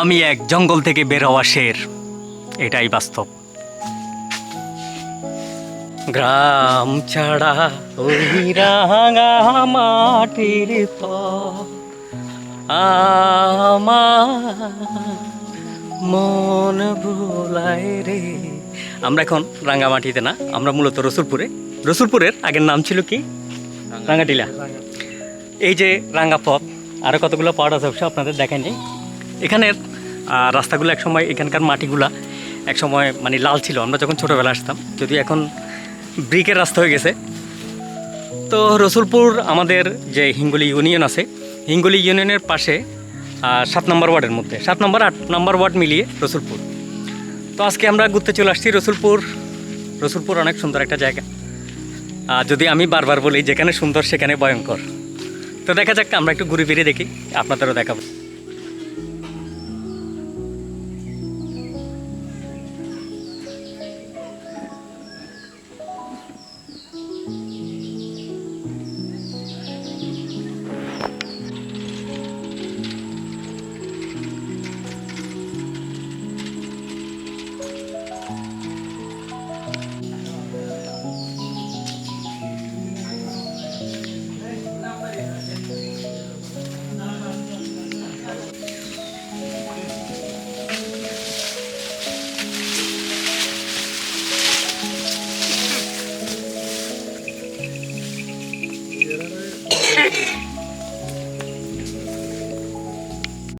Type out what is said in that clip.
আমি এক জঙ্গল থেকে বের হওয়া শের। এটাই বাস্তব। গ্রাম ছাড়া ওই রাঙা মাটির মন ভুলায় রে। আমরা এখন রাঙ্গামাটিতে না আমরা মূলত রসুলপুরে। রসুলপুরের আগের নাম ছিল কি? রাঙ্গাটিলা। এই যে রাঙ্গা পথ আরও কতগুলো পাহাড় আছে আপনাদের দেখেনি এখানের রাস্তাগুলো একসময় এখানকার মাটিগুলা একসময় মানে লাল ছিল। আমরা যখন ছোটোবেলা আসতাম, যদিও এখন ব্রিকের রাস্তা হয়ে গেছে। তো রসুলপুর আমাদের যে হিঙ্গুলি ইউনিয়ন আছে, হিঙ্গুলি ইউনিয়নের পাশে সাত নম্বর ওয়ার্ডের মধ্যে, সাত নম্বর আট নম্বর ওয়ার্ড মিলিয়ে রসুলপুর। তো আজকে আমরা ঘুরতে চলে আসছি রসুলপুর। রসুলপুর অনেক সুন্দর একটা জায়গা। আর যদি আমি বারবার বলি, যেখানে সুন্দর সেখানে ভয়ঙ্কর। তো দেখা যাক, আমরা একটু ঘুরে ফিরে দেখি, আপনাদেরও দেখাবো।